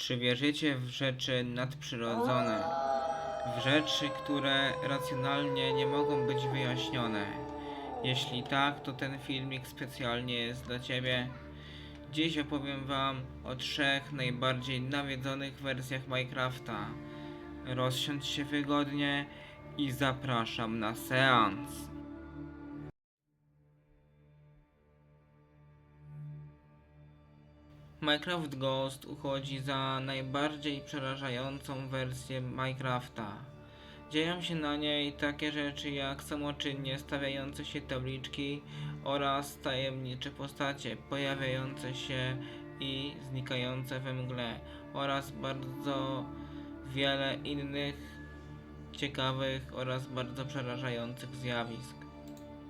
Czy wierzycie w rzeczy nadprzyrodzone? W rzeczy, które racjonalnie nie mogą być wyjaśnione? Jeśli tak, to ten filmik specjalnie jest dla Ciebie. Dziś opowiem Wam o trzech najbardziej nawiedzonych wersjach Minecrafta. Rozsiądź się wygodnie i zapraszam na seans. Minecraft Ghost uchodzi za najbardziej przerażającą wersję Minecrafta. Dzieją się na niej takie rzeczy jak samoczynnie stawiające się tabliczki oraz tajemnicze postacie pojawiające się i znikające we mgle oraz bardzo wiele innych ciekawych oraz bardzo przerażających zjawisk.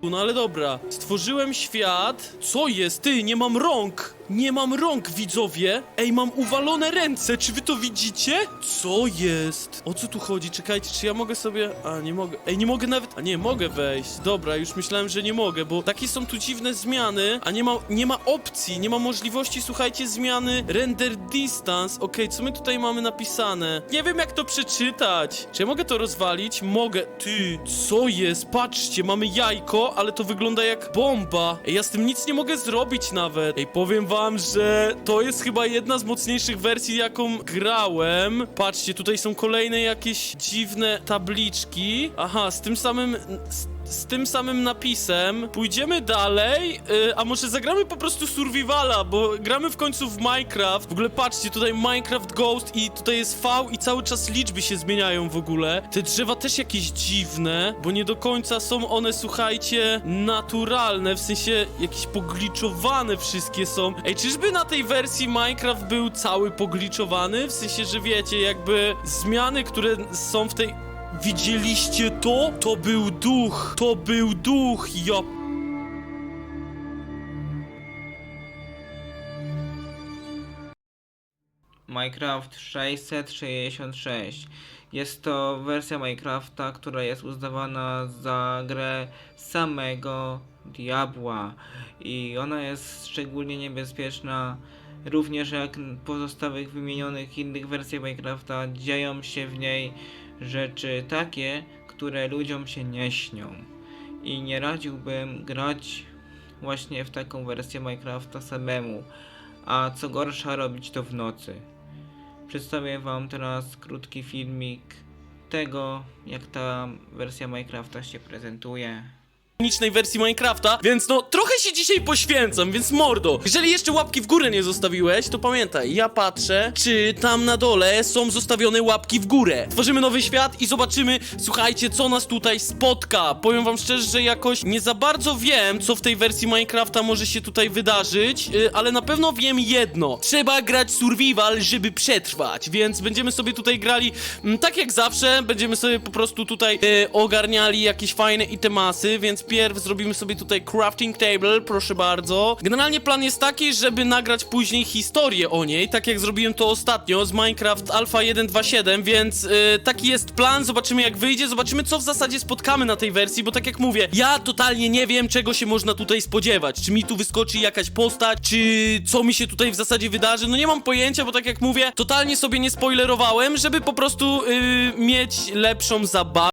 No ale dobra, stworzyłem świat. Co jest? Ty, nie mam rąk! Nie mam rąk, widzowie! Ej, mam uwalone ręce, czy wy to widzicie? Co jest? O co tu chodzi? Czekajcie, czy ja mogę sobie... A, nie mogę. Ej, nie mogę nawet... A nie, mogę wejść. Dobra, już myślałem, że nie mogę, bo takie są tu dziwne zmiany, a nie ma, nie ma opcji, nie ma możliwości, słuchajcie, zmiany render distance. Okej, co my tutaj mamy napisane? Nie wiem, jak to przeczytać. Czy ja mogę to rozwalić? Mogę. Ty, co jest? Patrzcie, mamy jajko, ale to wygląda jak bomba. Ej, ja z tym nic nie mogę zrobić nawet. Ej, powiem wam, że to jest chyba jedna z mocniejszych wersji, jaką grałem. Patrzcie, tutaj są kolejne jakieś dziwne tabliczki. Aha, z tym samym... Z z tym samym napisem. Pójdziemy dalej, y, a może zagramy po prostu Survivala, bo gramy w końcu w Minecraft. W ogóle patrzcie, tutaj Minecraft Ghost i tutaj jest V i cały czas liczby się zmieniają w ogóle. Te drzewa też jakieś dziwne, bo nie do końca są one, słuchajcie, naturalne, w sensie jakieś pogliczowane wszystkie są. Ej, czyżby na tej wersji Minecraft był cały pogliczowany? W sensie, że wiecie, jakby zmiany, które są w tej Widzieliście to? To był duch! To był duch! Ja... Minecraft 666. Jest to wersja Minecrafta, która jest uznawana za grę samego diabła i ona jest szczególnie niebezpieczna. Również jak pozostałych wymienionych innych wersjach Minecrafta dzieją się w niej rzeczy takie, które ludziom się nie śnią. I nie radziłbym grać właśnie w taką wersję Minecrafta samemu, a co gorsza robić to w nocy. Przedstawię Wam teraz krótki filmik tego, jak ta wersja Minecrafta się prezentuje. Ikonicznej wersji Minecrafta, więc no trochę się dzisiaj poświęcam, więc mordo, jeżeli jeszcze łapki w górę nie zostawiłeś, to pamiętaj, ja patrzę, czy tam na dole są zostawione łapki w górę. Tworzymy nowy świat i zobaczymy, słuchajcie, co nas tutaj spotka. Powiem wam szczerze, że jakoś nie za bardzo wiem, co w tej wersji Minecrafta może się tutaj wydarzyć, yy, ale na pewno wiem jedno. Trzeba grać survival, żeby przetrwać, więc będziemy sobie tutaj grali mm, tak jak zawsze, będziemy sobie po prostu tutaj yy, ogarniali jakieś fajne itemasy, więc pierw zrobimy sobie tutaj crafting table, proszę bardzo. Generalnie plan jest taki, żeby nagrać później historię o niej, tak jak zrobiłem to ostatnio z Minecraft Alpha 1.2.7, więc yy, taki jest plan, zobaczymy jak wyjdzie, zobaczymy co w zasadzie spotkamy na tej wersji, bo tak jak mówię, ja totalnie nie wiem czego się można tutaj spodziewać, czy mi tu wyskoczy jakaś postać, czy co mi się tutaj w zasadzie wydarzy, no nie mam pojęcia, bo tak jak mówię, totalnie sobie nie spoilerowałem, żeby po prostu yy, mieć lepszą zabawę.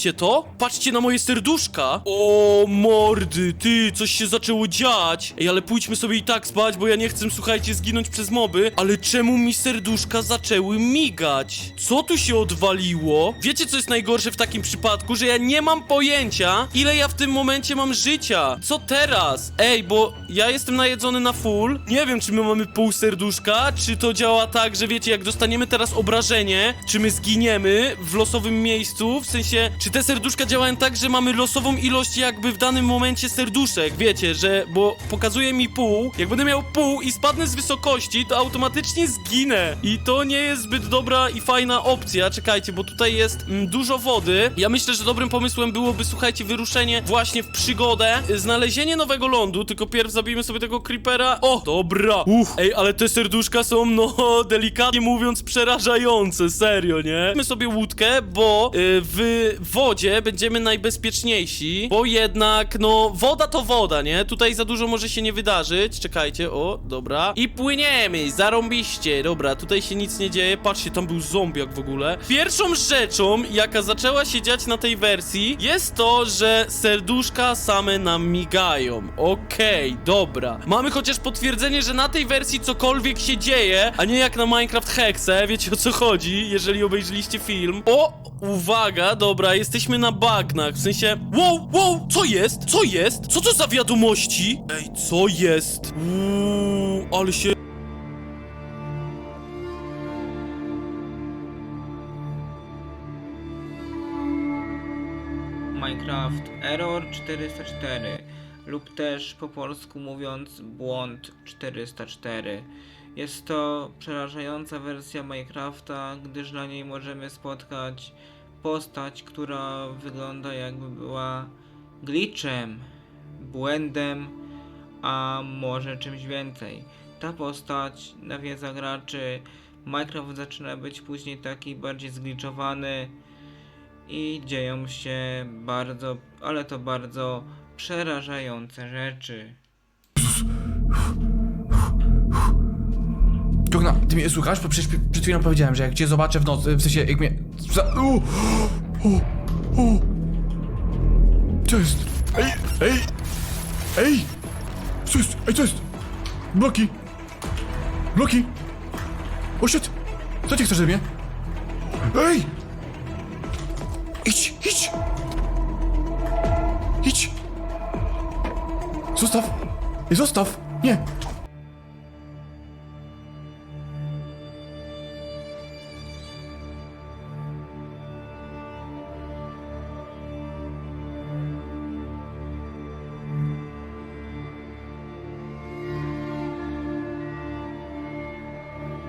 Widzicie to? Patrzcie na moje serduszka. O, mordy, ty, coś się zaczęło dziać. Ej, ale pójdźmy sobie i tak spać, bo ja nie chcę, słuchajcie, zginąć przez moby. Ale czemu mi serduszka zaczęły migać? Co tu się odwaliło? Wiecie, co jest najgorsze w takim przypadku? Że ja nie mam pojęcia, ile ja w tym momencie mam życia. Co teraz? Ej, bo ja jestem najedzony na full. Nie wiem, czy my mamy pół serduszka, czy to działa tak, że wiecie, jak dostaniemy teraz obrażenie, czy my zginiemy w losowym miejscu, w sensie, czy te serduszka działają tak, że mamy losową ilość jakby w danym momencie serduszek, wiecie, że, bo pokazuje mi pół, jak będę miał pół i spadnę z wysokości, to automatycznie zginę. I to nie jest zbyt dobra i fajna opcja, czekajcie, bo tutaj jest mm, dużo wody, ja myślę, że dobrym pomysłem byłoby, słuchajcie, wyruszenie właśnie w przygodę, znalezienie nowego lądu, tylko pierw zabijmy sobie tego creepera, o, dobra, uff, ej, ale te serduszka są, no, delikatnie mówiąc, przerażające, serio, nie? Weźmy sobie łódkę, bo y, w będziemy najbezpieczniejsi, bo jednak, no, woda to woda, nie? Tutaj za dużo może się nie wydarzyć. Czekajcie, o, dobra. I płyniemy, zarąbiście. Dobra, tutaj się nic nie dzieje. Patrzcie, tam był zombiak w ogóle. Pierwszą rzeczą, jaka zaczęła się dziać na tej wersji, jest to, że serduszka same nam migają. Okej, dobra. Mamy chociaż potwierdzenie, że na tej wersji cokolwiek się dzieje, a nie jak na Minecraft Hexe. Wiecie o co chodzi, jeżeli obejrzeliście film. O, uwaga, dobra, jesteśmy na bagnach, w sensie... Wow, wow, co jest? Co jest? Co to za wiadomości? Ej, co jest? Uuu, ale się... Minecraft Error 404 lub też po polsku mówiąc błąd 404. Jest to przerażająca wersja Minecrafta, gdyż na niej możemy spotkać postać, która wygląda jakby była glitchem, błędem, a może czymś więcej. Ta postać nawiedza graczy, Minecraft zaczyna być później taki bardziej zgliczowany, i dzieją się bardzo, ale to bardzo przerażające rzeczy. Ty mnie słuchasz? Bo przecież przed chwilą powiedziałem, że jak cię zobaczę w nocy, w sensie jak mnie... Za... O, o, o. Co jest? Ej, ej, ej! Co jest? Ej, co jest? Bloki! Bloki! O shit! Co ty chcesz ode mnie? Ej! Idź, idź! Idź! Zostaw! Zostaw! Nie!